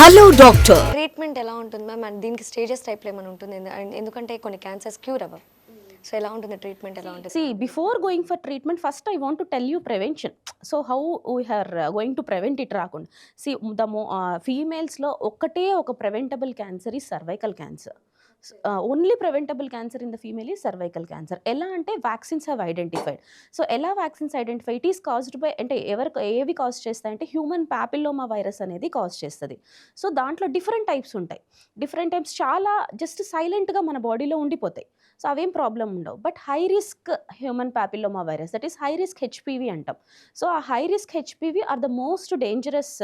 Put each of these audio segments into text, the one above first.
Hello doctor treatment ఎలా ఉంటుంది ma'am and దీనికి స్టేజెస్ టైప్లో ఏమైనా ఉంటుంది? ఎందుకంటే కొన్ని క్యాన్సర్స్ క్యూర్ అవ్వవు. సో ఎలా ఉంటుంది ట్రీట్మెంట్ ఎలా ఉంటుంది? See, before going for treatment, first I want to tell you prevention. So, how we are uh, going to prevent it రాకుండా. సి ద మో ఫీమేల్స్లో ఒక్కటే ఒక ప్రివెంటబుల్ క్యాన్సర్ ఈ cervical cancer only preventable cancer in the female ఈ cervical cancer ఎలా అంటే vaccines have identified so ఎలా vaccines identify it is caused by అంటే ఎవరు ఏవి కాజ్ చేస్తాయంటే హ్యూమన్ ప్యాపిల్లోమా వైరస్ అనేది కాజ్ చేస్తుంది. సో దాంట్లో డిఫరెంట్ టైప్స్ ఉంటాయి. డిఫరెంట్ టైప్స్ చాలా జస్ట్ సైలెంట్గా మన బాడీలో ఉండిపోతాయి. సో అవేం ప్రాబ్లం ఉండవు. But high risk human papilloma virus that is high risk HPV అంటాం. సో ఆ high risk HPV are the most dangerous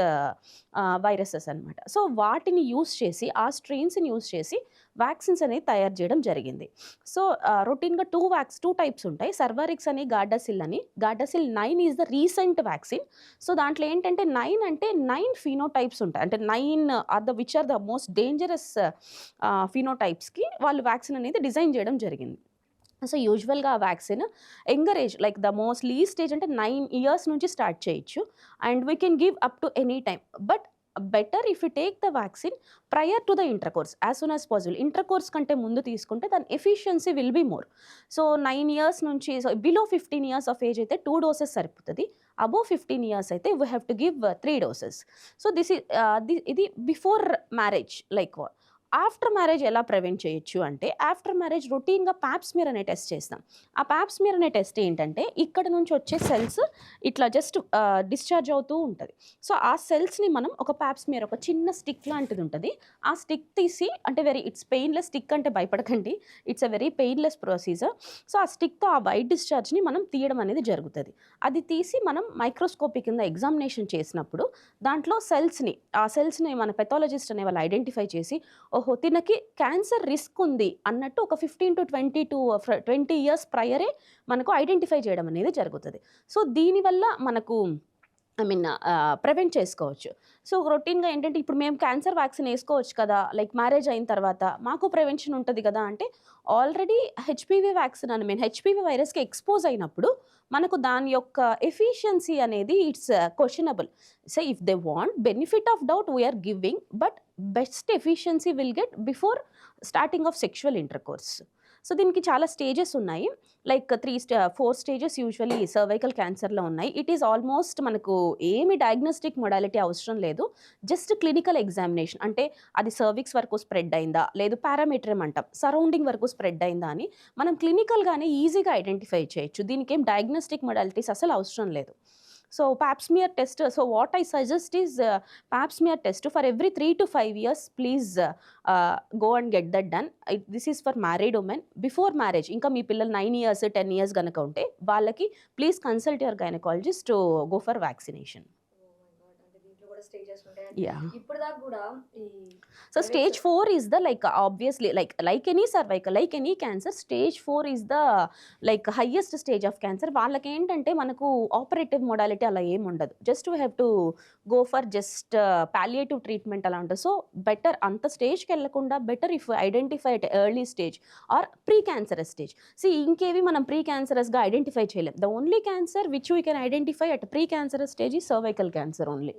viruses అనమాట సో వాటిని యూస్ చేసి ఆ స్ట్రెయిన్స్ని యూస్ చేసి వ్యాక్సిన్స్ అనేది తయారు చేయడం జరిగింది. సో రొటీన్గా టూ వ్యాక్స్ టూ టైప్స్ ఉంటాయి. సర్వరిక్స్ అని గార్డాసిల్ అని. Gardasil nine is the recent vaccine so దాంట్లో ఏంటంటే నైన్ అంటే నైన్ ఫినోటైప్స్ ఉంటాయి. అంటే nine are the which are the most dangerous ఫినోటైప్స్కి వాళ్ళు వ్యాక్సిన్ అనేది డిజైన్ చేయడం జరిగింది. సో యూజువల్గా ఆ vaccine younger age like the most least age అంటే నైన్ ఇయర్స్ నుంచి స్టార్ట్ చేయొచ్చు. And we can give up to any time. But better if you take the vaccine prior to the intercourse course as soon as possible inter course కంటే ముందు తీసుకుంటే దాని efficiency will be more so nine years నుంచి so below fifteen years of age అయితే two doses సరిపోతుంది. Above fifteen years అయితే we have to give three doses so this ఇది before marriage like after marriage ఎలా prevent చేయొచ్చు అంటే after marriage రొటీన్గా pap smear అనే టెస్ట్ చేస్తాం. ఆ ప్యాప్స్మియర్ అనే టెస్ట్ ఏంటంటే ఇక్కడ నుంచి వచ్చే సెల్స్ ఇట్లా జస్ట్ డిశ్చార్జ్ అవుతూ ఉంటుంది. సో ఆ సెల్స్ని మనం ఒక ప్యాప్స్మియర్ ఒక చిన్న స్టిక్ లాంటిది ఉంటుంది. ఆ స్టిక్ తీసి అంటే వెరీ ఇట్స్ పెయిన్లెస్ స్టిక్ అంటే భయపడకండి. It's a very painless procedure. So ఆ స్టిక్తో ఆ వైట్ డిశ్చార్జ్ని మనం తీయడం అనేది జరుగుతుంది. అది తీసి మనం మైక్రోస్కోపీ కింద ఎగ్జామినేషన్ చేసినప్పుడు దాంట్లో సెల్స్ని ఆ సెల్స్ని మన పెథాలజిస్ట్ అనే వాళ్ళు ఐడెంటిఫై చేసి ఓహో తినకి క్యాన్సర్ రిస్క్ ఉంది అన్నట్టు ఒక fifteen to twenty two twenty years ప్రయరే మనకు ఐడెంటిఫై చేయడం అనేది జరుగుతుంది. సో దీనివల్ల మనకు ఐ మీన్ ప్రివెంట్ చేసుకోవచ్చు. సో రొటీన్గా ఏంటంటే ఇప్పుడు మేము క్యాన్సర్ వ్యాక్సిన్ వేసుకోవచ్చు కదా లైక్ మ్యారేజ్ అయిన తర్వాత మాకు ప్రివెన్షన్ ఉంటుంది కదా అంటే ఆల్రెడీ హెచ్పివి వ్యాక్సిన్ అని మీన్ హెచ్పివి వైరస్కి ఎక్స్పోజ్ అయినప్పుడు మనకు దాని యొక్క ఎఫిషియన్సీ అనేది it's questionable so if they want benefit of doubt we're giving but best efficiency will get before starting of sexual intercourse so దీనికి చాలా స్టేజెస్ ఉన్నాయి. Like three stay four stages usually cervical క్యాన్సర్లో ఉన్నాయి. It is almost మనకు ఏమి diagnostic modality అవసరం లేదు. Just clinical examination అంటే అది సర్విక్స్ వరకు స్ప్రెడ్ అయిందా లేదు పారామీటరం అంటాం సరౌండింగ్ వరకు స్ప్రెడ్ అయిందా అని మనం క్లినికల్గానే ఈజీగా ఐడెంటిఫై చేయొచ్చు. దీనికి ఏం డయాగ్నోస్టిక్ మొడాలిటీస్ అసలు అవసరం లేదు. So pap smear test so what I suggest is pap smear test for every three to five years please go and get that done this is for married women before marriage ఇంకా మీ పిల్లలు nine years ten years కనుక ఉంటే వాళ్ళకి please consult your gynaecologist to go for vaccination yeah ఇప్పుడు దాకా కూడా ఈ so stage four is the like obviously like like any cervical like any cancer stage four is the like highest stage of cancer వాళ్ళకి ఏంటంటే మనకు operative modality అలా ఏమి ఉండదు. Just we have to go for just palliative treatment అలా ఉంటుంది. So better అంత స్టేజ్కి వెళ్ళకుండా better if identify at early stage or pre cancerous stage see ఇంకేవి మనం ప్రీ క్యాన్సరస్గా ఐడెంటిఫై చేయలేం. The only cancer which we can identify at pre cancerous stage ఈ cervical cancer only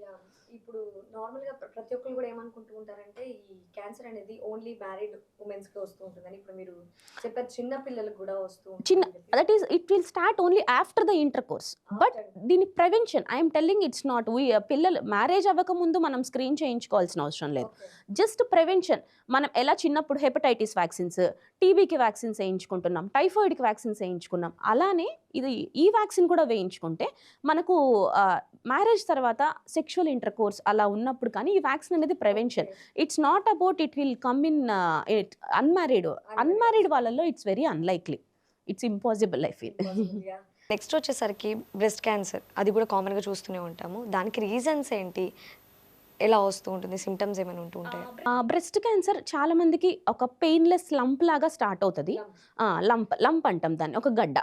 Yeah. ఇప్పుడు నార్మల్గా ప్ర- ప్రతి ఒక్కరు కూడా ఏమనుకుంటూ ఉంటారంటే ఈ క్యాన్సర్ అనేది ఓన్లీ మ్యారీడ్ ఉమెన్స్కి వస్తూ ఉంటుందని. ఇప్పుడు మీరు చెప్పారు చిన్న పిల్లలకు కూడా వస్తూ చిన్న that is it will start only after the intercourse but దీని prevention I'm telling it's not we పిల్లలు మ్యారేజ్ అవ్వకముందు మనం స్క్రీన్ చేయించుకోవాల్సిన అవసరం లేదు. జస్ట్ ప్రివెన్షన్ మనం ఎలా చిన్నప్పుడు హెపటైటిస్ వ్యాక్సిన్స్ టీబీకి వ్యాక్సిన్స్ వేయించుకుంటున్నాం టైఫాయిడ్కి వ్యాక్సిన్స్ వేయించుకున్నాం అలానే ఇది ఈ వ్యాక్సిన్ కూడా వేయించుకుంటే మనకు మ్యారేజ్ తర్వాత సెక్షువల్ ఇంటర్ కోర్స్ అలా ఉన్నప్పుడు కానీ ఈ వ్యాక్సిన్ అనేది prevention. It's not about it will come in it unmarried unmarried వాళ్ళలో it's very unlikely it's impossible I feel next వచ్చేసరికి బ్రెస్ట్ క్యాన్సర్ అది కూడా కామన్గా చూస్తూనే ఉంటాము. దానికి రీజన్స్ ఏంటి? ఎలా వస్తూ ఉంటుంది? సిమ్టమ్స్ ఏమైనా ఉంటూ ఉంటాయి? బ్రెస్ట్ క్యాన్సర్ చాలా మందికి ఒక పెయిన్లెస్ లంప్ లాగా స్టార్ట్ అవుతుంది. లంప్ లంప్ అంటాం దాన్ని. ఒక గడ్డ.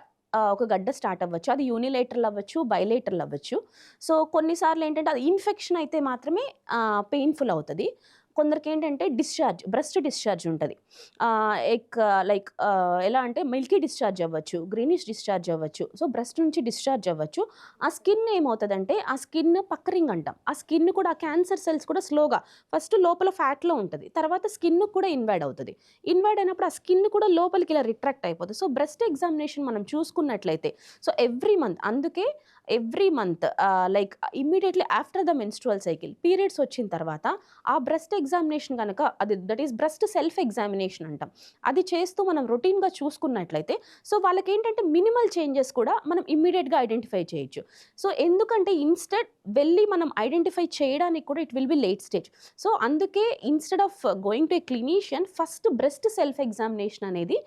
ఒక గడ్డ స్టార్ట్ అవ్వచ్చు. అది యూనిలేటరల్ అవ్వచ్చు బైలేటరల్ అవ్వచ్చు. సో కొన్నిసార్లు ఏంటంటే అది ఇన్ఫెక్షన్ అయితే మాత్రమే పెయిన్ఫుల్ అవుతుంది. కొందరికి ఏంటంటే డిశ్చార్జ్ బ్రెస్ట్ డిశ్చార్జ్ ఉంటుంది. ఎక్ లైక్ ఎలా అంటే మిల్కీ డిశ్చార్జ్ అవ్వచ్చు గ్రీనిష్ డిశ్చార్జ్ అవ్వచ్చు. సో బ్రెస్ట్ నుంచి డిశ్చార్జ్ అవ్వచ్చు. ఆ స్కిన్ ఏమవుతుందంటే ఆ స్కిన్ పక్కరింగ్ అంటాం. ఆ స్కిన్ కూడా ఆ క్యాన్సర్ సెల్స్ కూడా స్లోగా ఫస్ట్ లోపల ఫ్యాట్లో ఉంటుంది. తర్వాత స్కిన్ కూడా ఇన్వైడ్ అవుతుంది. ఇన్వైడ్ అయినప్పుడు ఆ స్కిన్ కూడా లోపలికి ఇలా రిట్రాక్ట్ అయిపోతుంది. సో బ్రెస్ట్ ఎగ్జామినేషన్ మనం చూసుకున్నట్లయితే సో ఎవ్రీ మంత్ అందుకే every month like immediately after the menstrual cycle periods వచ్చిన తర్వాత ఆ బ్రెస్ట్ ఎగ్జామినేషన్ కనుక అది that is breast self examination అంటాం. అది చేస్తూ మనం రొటీన్గా చూసుకున్నట్లయితే సో వాళ్ళకి ఏంటంటే మినిమల్ చేంజెస్ కూడా మనం ఇమ్మీడియట్గా ఐడెంటిఫై చేయొచ్చు. సో ఎందుకంటే ఇన్స్టెడ్ వెళ్ళి మనం ఐడెంటిఫై చేయడానికి కూడా it will be late stage so అందుకే instead of going to a clinician first breast self examination అనేది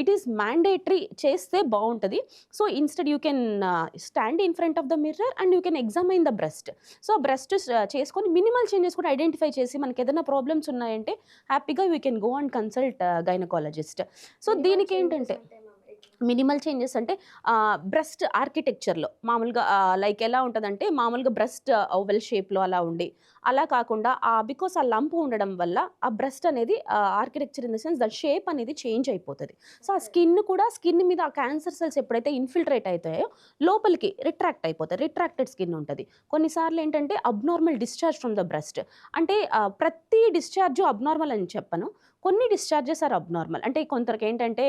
ఇట్ ఈస్ మ్యాండేటరీ చేస్తే బాగుంటుంది. So instead you can stand in front of the mirror and you can examine the breast so breast చేసుకొని minimal changes కూడా identify చేసి మనకి ఏదైనా problems ఉన్నాయంటే హ్యాపీగా we can go and consult gynaecologist so దీనికి ఏంటంటే మినిమల్ చేంజెస్ అంటే బ్రెస్ట్ ఆర్కిటెక్చర్లో మామూలుగా లైక్ ఎలా ఉంటుందంటే మామూలుగా బ్రెస్ట్ ఓవెల్ షేప్లో అలా ఉండి అలా కాకుండా ఆ బికాస్ ఆ లంప్ ఉండడం వల్ల ఆ బ్రెస్ట్ అనేది architecture in the sense the shape అనేది చేంజ్ అయిపోతుంది. సో ఆ స్కిన్ కూడా స్కిన్ మీద ఆ క్యాన్సర్ సెల్స్ ఎప్పుడైతే ఇన్ఫిల్ట్రేట్ అవుతాయో లోపలికి రిట్రాక్ట్ అయిపోతాయి రిట్రాక్టెడ్ స్కిన్ ఉంటుంది. కొన్నిసార్లు ఏంటంటే abnormal discharge from the breast. అంటే ప్రతి డిశ్చార్జ్ అబ్నార్మల్ అని చెప్పను. కొన్ని డిశ్చార్జెస్ ఆర్ అబ్నార్మల్ అంటే కొందరికి ఏంటంటే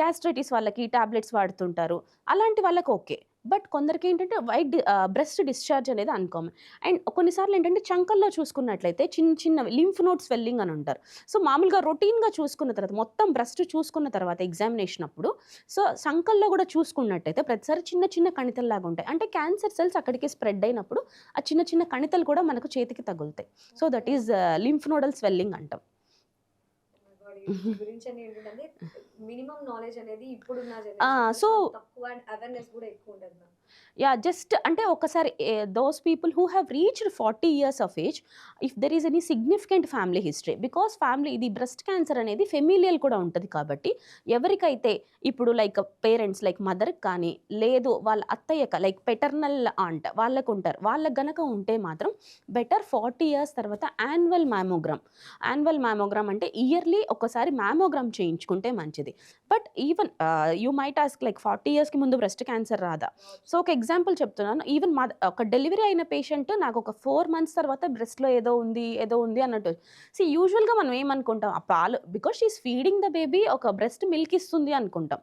గ్యాస్ట్రైటిస్ వాళ్ళకి టాబ్లెట్స్ వాడుతుంటారు. అలాంటి వాళ్ళకి ఓకే బట్ కొందరికి ఏంటంటే వైట్ బ్రెస్ట్ డిశ్చార్జ్ అనేది అన్కామన్ అండ్ కొన్నిసార్లు ఏంటంటే చంకల్లో చూసుకున్నట్లయితే చిన్న చిన్న లింఫ్ నోట్ స్వెల్లింగ్ అని ఉంటారు. సో మామూలుగా రొటీన్గా చూసుకున్న తర్వాత మొత్తం బ్రెస్ట్ చూసుకున్న తర్వాత ఎగ్జామినేషన్ అప్పుడు సో సంకల్లో కూడా చూసుకున్నట్టయితే ప్రతిసారి చిన్న చిన్న కణితల్లాగా ఉంటాయి. అంటే క్యాన్సర్ సెల్స్ అక్కడికి స్ప్రెడ్ అయినప్పుడు ఆ చిన్న చిన్న కణితలు కూడా మనకు చేతికి తగులుతాయి. So that is lymph nodal swelling అంటాం. గురించి ఏంటంటే మినిమం నాలెడ్జ్ అనేది ఇప్పుడున్న so- లో తక్కువ అవేర్నెస్ కూడా ఎక్కువ యా జస్ట్ అంటే ఒకసారి those people who have reached forty years of age if there is any significant family history because family ఇది బ్రెస్ట్ క్యాన్సర్ అనేది ఫెమిలియల్ కూడా ఉంటుంది కాబట్టి ఎవరికైతే ఇప్పుడు లైక్ పేరెంట్స్ లైక్ మదర్కి కానీ లేదు వాళ్ళ అత్తయ్యక లైక్ పెటర్నల్ ఆంట్ వాళ్ళకు ఉంటారు వాళ్ళకి గనక ఉంటే మాత్రం బెటర్ ఫార్టీ ఇయర్స్ తర్వాత యాన్యువల్ మ్యామోగ్రామ్ యాన్యువల్ మ్యామోగ్రామ్ అంటే ఇయర్లీ ఒకసారి మ్యామోగ్రామ్ చేయించుకుంటే మంచిది. But even you might ask like forty ఇయర్స్కి ముందు బ్రెస్ట్ క్యాన్సర్ రాదా? సో ఒక ఎగ్జాంపుల్ చెప్తున్నాను. ఈవెన్ మా ఒక డెలివరీ అయిన పేషెంట్ నాకు ఒక ఫోర్ మంత్స్ తర్వాత బ్రెస్ట్లో ఏదో ఉంది ఏదో ఉంది అన్నట్టు. సో యూజువల్గా మనం ఏమనుకుంటాం? ఆ పాలు because she is feeding the baby ఒక బ్రెస్ట్ మిల్క్ ఇస్తుంది అనుకుంటాం.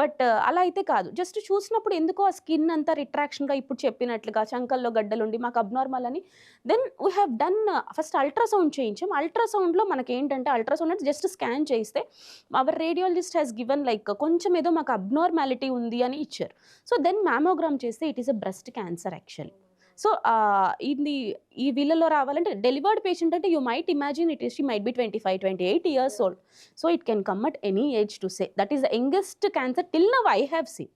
బట్ అలా అయితే కాదు. జస్ట్ చూసినప్పుడు ఎందుకో ఆ స్కిన్ అంతా రిట్రాక్షన్గా ఇప్పుడు చెప్పినట్లుగా చంకల్లో గడ్డలుండి మాకు అబ్నార్మల్ అని then we have done first ultrasound చేయించాం. అల్ట్రాసౌండ్లో మనకి ఏంటంటే అల్ట్రాసౌండ్ అంటే జస్ట్ స్కాన్ చేయిస్తే our radiologist has given like కొంచెం ఏదో మాకు అబ్నార్మాలిటీ ఉంది అని ఇచ్చారు. సో దెన్ మ్యామోగ్రామ్ చేస్తే it is a breast cancer actually. So ఇది ఈ వీళ్ళలో రావాలంటే డెలివర్డ్ పేషెంట్ అంటే you might imagine it is she might be twenty five twenty eight years old so it can come at any age to say that is the youngest cancer till now I have seen